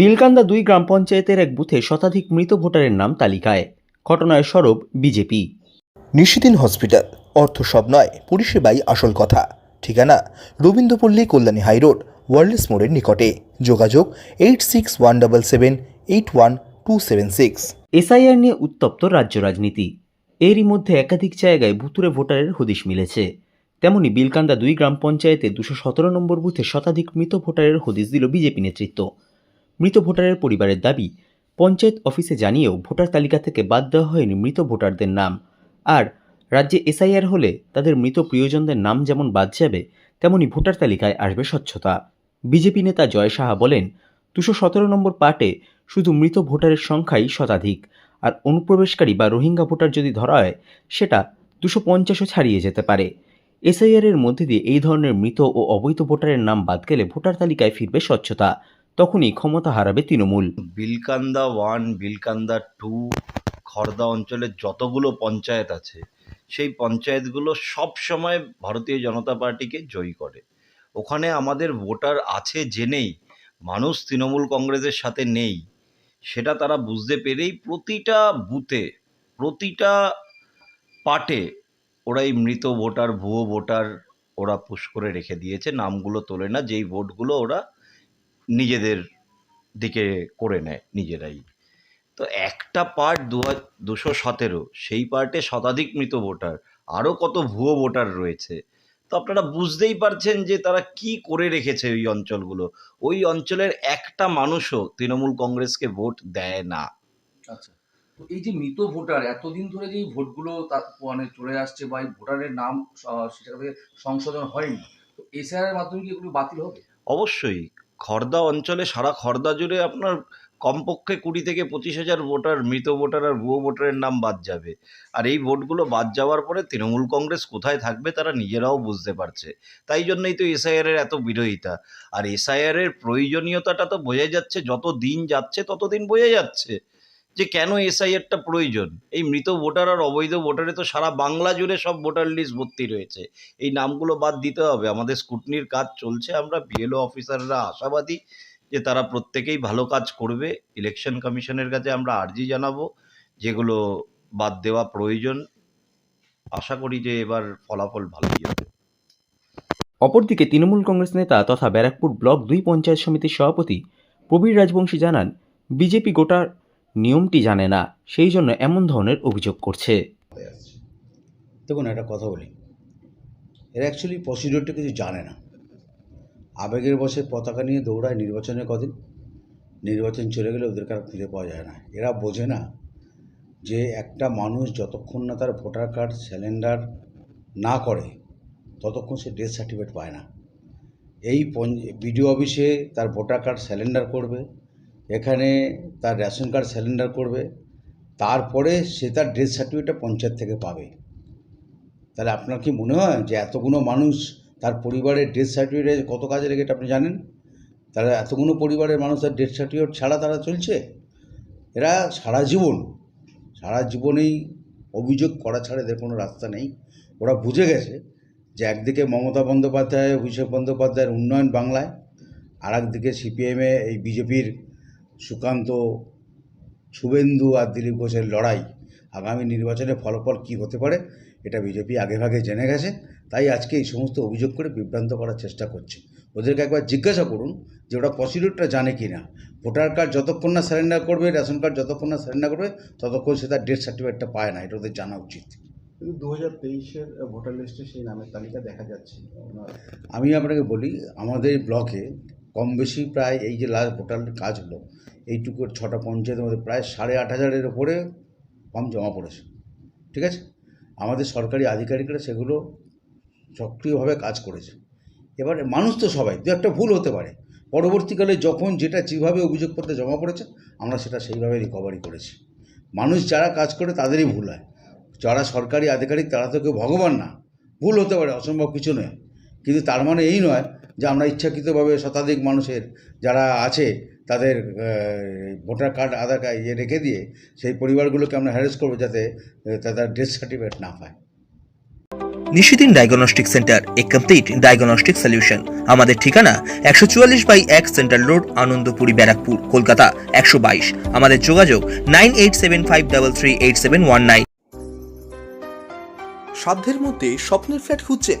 বিলকান্দা দুই গ্রাম পঞ্চায়েতের এক বুথে শতাধিক মৃত ভোটারের নাম তালিকায়। ঘটনায় সরব বিজেপি। নিশিদিন হসপিটাল। অর্থ সব নয় পরিষেবাই আসল কথা। ঠিকানা রবীন্দ্রপল্লী কল্যাণী হাইরোড ওয়ার্ল্ডস মোড়ের নিকটে। যোগাযোগ eight six one double seven eight one two seven six. SIR নিয়ে উত্তপ্ত রাজ্য রাজনীতি। এরই মধ্যে একাধিক জায়গায় ভুতুরে ভোটারের হদিশ মিলেছে। তেমনি বিলকান্দা দুই গ্রাম পঞ্চায়েতে দুশো সতেরো নম্বর বুথে শতাধিক মৃত ভোটারের হদিশ দিল বিজেপি নেতৃত্ব। মৃত ভোটারের পরিবারের দাবি, পঞ্চায়েত অফিসে জানিয়েও ভোটার তালিকা থেকে বাদ দেওয়া হয়নি মৃত ভোটারদের নাম। আর রাজ্যে এসআইআর হলে তাদের মৃত প্রিয়জনদের নাম যেমন বাদ যাবে, তেমনি ভোটার তালিকায় আসবে স্বচ্ছতা। বিজেপি নেতা জয় সাহা বলেন, দুশো সতেরো নম্বর পার্টে শুধু মৃত ভোটারের সংখ্যাই শতাধিক, আর অনুপ্রবেশকারী বা রোহিঙ্গা ভোটার যদি ধরা হয়, সেটা দুশো পঞ্চাশও ছাড়িয়ে যেতে পারে। এসআইআর এর মধ্যে দিয়ে এই ধরনের মৃত ও অবৈধ ভোটারের নাম বাদ গেলে ভোটার তালিকায় ফিরবে স্বচ্ছতা। তখনই ক্ষমতা হারাবে তৃণমূল। বিলকান্দা ওয়ান, বিলকান্দা টু, খর্দা অঞ্চলের যতগুলো পঞ্চায়েত আছে, সেই পঞ্চায়েতগুলো সব সময় ভারতীয় জনতা পার্টিকে জয়ী করে। ওখানে আমাদের ভোটার আছে জেনেই মানুষ তৃণমূল কংগ্রেসের সাথে নেই, সেটা তারা বুঝতে পেরেই প্রতিটা বুথে, প্রতিটা পার্টে ওরা এই মৃত ভোটার, ভুয়ো ভোটার ওরা পুশ করে রেখে দিয়েছে, নামগুলো তোলে না, যেই ভোটগুলো ওরা নিজেদের দিকে করে নেয় নিজেরাই। তো একটা পার্ট দু দুশো সতেরো সেই পার্টে শতাধিক মৃত ভোটার আরও কত ভুয়ো ভোটার রয়েছে। তো আপনারা বুঝতেই পারছেন যে তারা কি করে রেখেছে ওই অঞ্চলগুলো। ওই অঞ্চলের একটা মানুষও তৃণমূল কংগ্রেসকে ভোট দেয় না। আচ্ছা। তো এই যে মৃত ভোটার এতদিন ধরে যে ভোটগুলো মানে চলে আসছে বা এই ভোটারের নাম আহ, সেটা থেকে সংশোধন হয়নি তো এসআর এর মাধ্যমে কি এগুলো বাতিল হবে? অবশ্যই। খর্দা অঞ্চলে সারা খর্দা জুড়ে আপনার কমপক্ষে কুড়ি থেকে পঁচিশ হাজার ভোটার, মৃত ভোটার আর ভুয়ো ভোটারের নাম বাদ যাবে। আর এই ভোটগুলো বাদ যাওয়ার পরে তৃণমূল কংগ্রেস কোথায় থাকবে তারা নিজেরাও বুঝতে পারছে। তাই জন্যই তো এসআইআর এর এত বিরোধিতা। আর এসআইআর এর প্রয়োজনীয়তাটা তো বোঝা যাচ্ছে, যত দিন যাচ্ছে তত দিন বোঝা যাচ্ছে। যে কেন এসআইআরটা প্রয়োজন? এই মৃত ভোটার আর অবৈধ ভোটারে তো সারা বাংলা জুড়ে সব ভোটার লিস্ট ভর্তি রয়েছে। এই নামগুলো বাদ দিতে হবে। আমাদের স্কুটনির কাজ চলছে। আমরা বিএলও অফিসাররা আশাবাদী যে তারা প্রত্যেকেই ভালো কাজ করবে। ইলেকশন কমিশনের কাছে আমরা আর্জি জানাব। যেগুলো বাদ দেওয়া প্রয়োজন। আশা করি যে এবার ফলাফল ভালোই হবে। অপরদিকে তৃণমূল কংগ্রেস নেতা তথা ব্যারাকপুর ব্লক দুই পঞ্চায়েত সমিতির সভাপতি প্রবীর রাজবংশী জানান, বিজেপি গোটার নিয়মটি জানে না, সেই জন্য এমন ধরনের অভিযোগ করছে। দেখুন, একটা কথা বলি। এরা অ্যাকচুয়ালি প্রসিডিওরটা কিছু জানে না। আবেগের বসে পতাকা নিয়ে দৌড়ায় নির্বাচনের কদিন? নির্বাচন চলে গেলে ওদেরকে আর খুঁজে পাওয়া যায় না। এরা বোঝে না যে একটা মানুষ যতক্ষণ না তার ভোটার কার্ড স্যালেন্ডার না করে, ততক্ষণ সে ডেথ সার্টিফিকেট পায় না। এই বিডিও অফিসে তার ভোটার কার্ড স্যালেন্ডার করবে এখানে তার রেশন কার্ড স্যালেন্ডার করবে, তারপরে সে তার ডেথ সার্টিফিকেটটা পঞ্চায়েত থেকে পাবে। তাহলে আপনার কি মনে হয় যে এতগুলো মানুষ তার পরিবারের ডেথ সার্টিফিকেট কত কাজে লেগে এটা আপনি জানেন? তাহলে এতগুলো পরিবারের মানুষ তার ডেথ সার্টিফিকেট ছাড়া তারা চলছে? এরা সারা জীবন, সারা জীবনেই অভিযোগ করা ছাড়া এদের কোনো রাস্তা নেই। ওরা বুঝে গেছে যে একদিকে মমতা বন্দ্যোপাধ্যায়, অভিষেক বন্দ্যোপাধ্যায়ের উন্নয়ন বাংলায় আর একদিকে সিপিএমে এই বিজেপির সুকান্ত শুভেন্দু আর দিলীপ ঘোষের লড়াই আগামী নির্বাচনে ফলাফল কী হতে পারে এটা বিজেপি আগেভাগে জেনে গেছে। তাই আজকে এই সমস্ত অভিযোগ করে বিভ্রান্ত করার চেষ্টা করছে। ওদেরকে একবার জিজ্ঞাসা করুন যে ওরা প্রসিডিউরটা জানে কি না। ভোটার কার্ড যতক্ষণ না স্যারেন্ডার করবে রেশন কার্ড যতক্ষণ না স্যারেন্ডার করবে ততক্ষণ সে তার ডেথ সার্টিফিকেটটা পায় না এটা ওদের জানা উচিত। কিন্তু দু হাজার তেইশের ভোটার লিস্টে সেই নামের তালিকা দেখা যাচ্ছে। আমি আপনাকে বলি আমাদের ব্লকে কম বেশি প্রায় এই যে লাস্ট ভোটার কাজ হলো, এইটুকু ছটা পঞ্চায়েতের মধ্যে প্রায় সাড়ে আট হাজারের ওপরে ফর্ম জমা পড়েছে, ঠিক আছে? আমাদের সরকারি আধিকারিকরা সেগুলো সক্রিয়ভাবে কাজ করেছে। এবার মানুষ তো সবাই, দু একটা ভুল হতে পারে। পরবর্তীকালে যখন যেটা যেভাবে অভিযোগপত্রে জমা পড়েছে, আমরা সেটা সেইভাবে রিকভারি করেছি। মানুষ যারা কাজ করে তাদেরই ভুল হয়। যারা সরকারি আধিকারিক তারা তো কেউ ভগবান না। ভুল হতে পারে, অসম্ভব কিছু নয়। কিন্তু তার মানে এই নয় যে আমরা ইচ্ছাকৃতভাবে শতাধিক মানুষের যারা আছে তাদের ভোটার কার্ড আধার কার্ড ইয়ে রেখে দিয়ে সেই পরিবারগুলোকে আমরা হ্যারেস করব যাতে তাদের ডেথ সার্টিফিকেট না পায়। নিশিদিন ডায়াগনস্টিক সেন্টার এ কমপ্লিট ডায়াগনস্টিক সলিউশন আমাদের ঠিকানা একশো চুয়াল্লিশ বাই এক সেন্ট্রাল রোড আনন্দপুরি ব্যারাকপুর কলকাতা একশো বাইশ। আমাদের যোগাযোগ nine eight seven five double three eight seven one nine. সাধ্যের মধ্যে স্বপ্নের ফ্ল্যাট খুঁজছেন